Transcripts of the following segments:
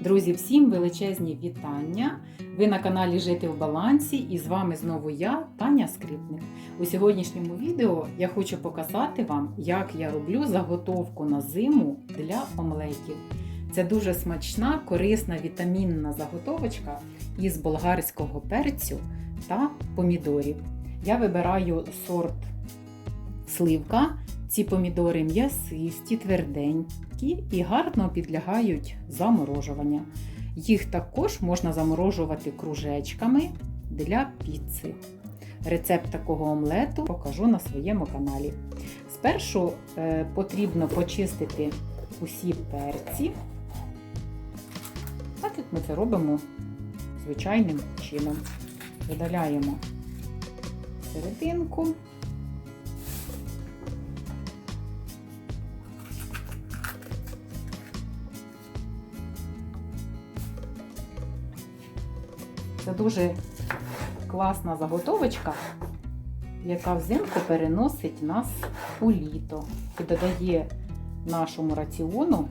Друзі, всім величезні вітання! Ви на каналі Жити в Балансі і з вами знову я, Таня Скрипник. У сьогоднішньому відео я хочу показати вам, як я роблю заготовку на зиму для омлетів. Це дуже смачна, корисна, вітамінна заготовочка із болгарського перцю та помідорів. Я вибираю сорт сливка. Ці помідори м'ясисті, тверденькі і гарно підлягають заморожування. Їх також можна заморожувати кружечками для піци. Рецепт такого омлету покажу на своєму каналі. Спершу е, потрібно почистити усі перці, так як ми це робимо звичайним чином. Видаляємо серединку. Це дуже класна заготовочка, яка взимку переносить нас у літо і додає нашому раціону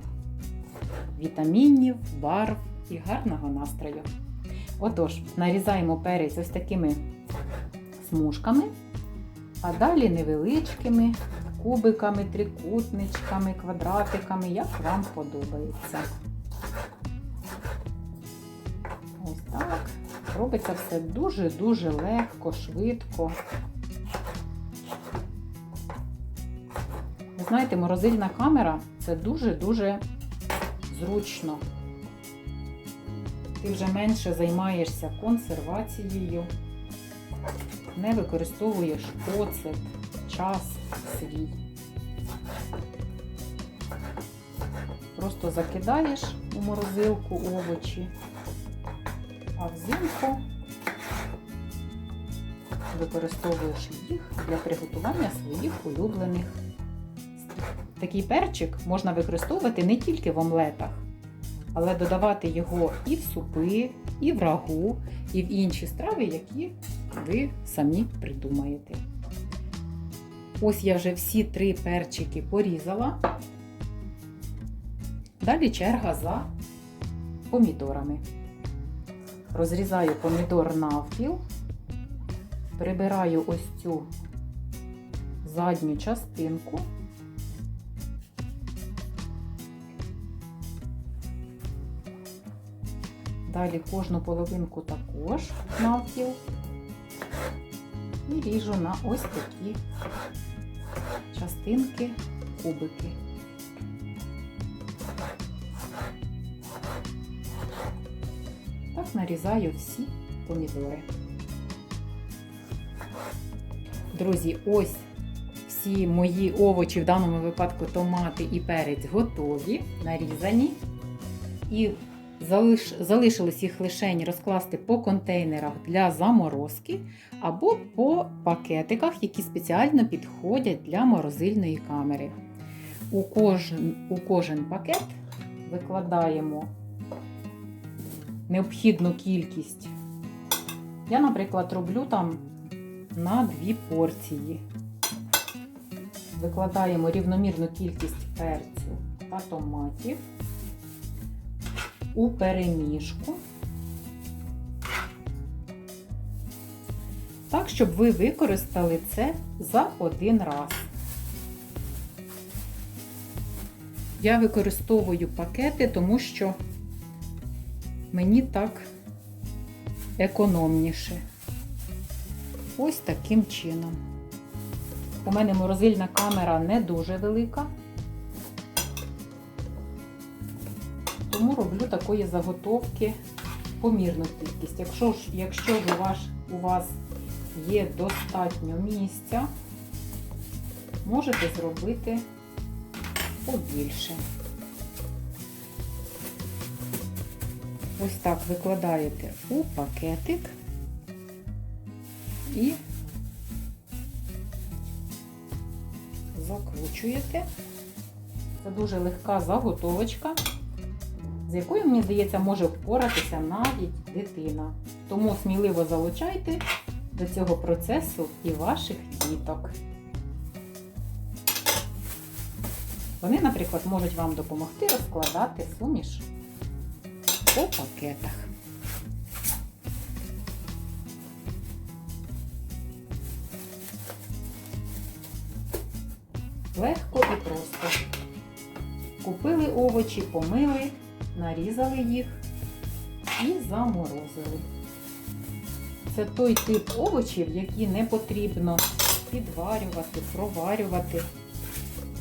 вітамінів, барв і гарного настрою. Отож, нарізаємо перець ось такими смужками, а далі невеличкими кубиками, трикутничками, квадратиками, як вам подобається. Ось так. Робиться все дуже-дуже легко, швидко. Ви знаєте, морозильна камера це дуже-дуже зручно. Ти вже менше займаєшся консервацією, не використовуєш оцет, час свій. Просто закидаєш у морозилку овочі. А взимку використовуєш їх для приготування своїх улюблених. Такий перчик можна використовувати не тільки в омлетах, але додавати його і в супи, і в рагу, і в інші страви, які ви самі придумаєте. Ось я вже всі три перчики порізала. Далі черга за помідорами. Розрізаю помідор навпіл, прибираю ось цю задню частинку. Далі кожну половинку також навпіл і ріжу на ось такі частинки, кубики. Так нарізаю всі помідори. Друзі, ось всі мої овочі, в даному випадку томати і перець готові, нарізані. І залиш, залишилось їх лише розкласти по контейнерах для заморозки або по пакетиках, які спеціально підходять для морозильної камери. У кожен, у кожен пакет викладаємо необхідну кількість. Я, наприклад, роблю там на дві порції. Викладаємо рівномірну кількість перцю та томатів у перемішку. Так, щоб ви використали це за один раз. Я використовую пакети, тому що мені так економніше. Ось таким чином. У мене морозильна камера не дуже велика, тому роблю такої заготовки помірну кількість. Якщо ж, якщо ж у вас, у вас є достатньо місця, можете зробити побільше. Ось так викладаєте у пакетик і закручуєте. Це дуже легка заготовочка, з якою, мені здається, може впоратися навіть дитина. Тому сміливо залучайте до цього процесу і ваших діток. Вони, наприклад, можуть вам допомогти розкладати суміш по пакетах. Легко і просто. Купили овочі, помили, нарізали їх і заморозили. Це той тип овочів, які не потрібно підварювати, проварювати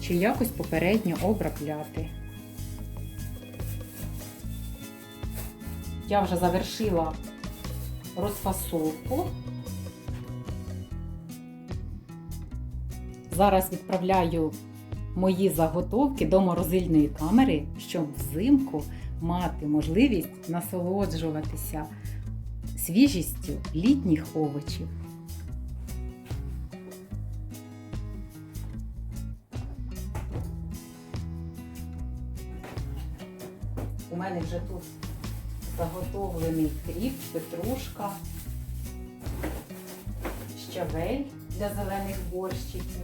чи якось попередньо обробляти. Я вже завершила розфасовку. Зараз відправляю мої заготовки до морозильної камери, щоб взимку мати можливість насолоджуватися свіжістю літніх овочів. У мене вже тут заготовлений кріп, петрушка, щавель для зелених борщиків.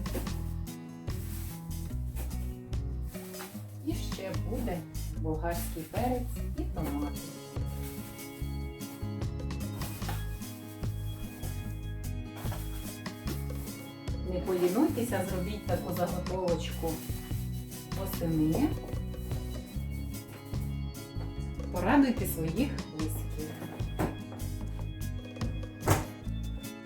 І ще буде болгарський перець і томати. Не полінуйтеся, зробіть таку заготовочку восени. Порадуйте своїх близьких.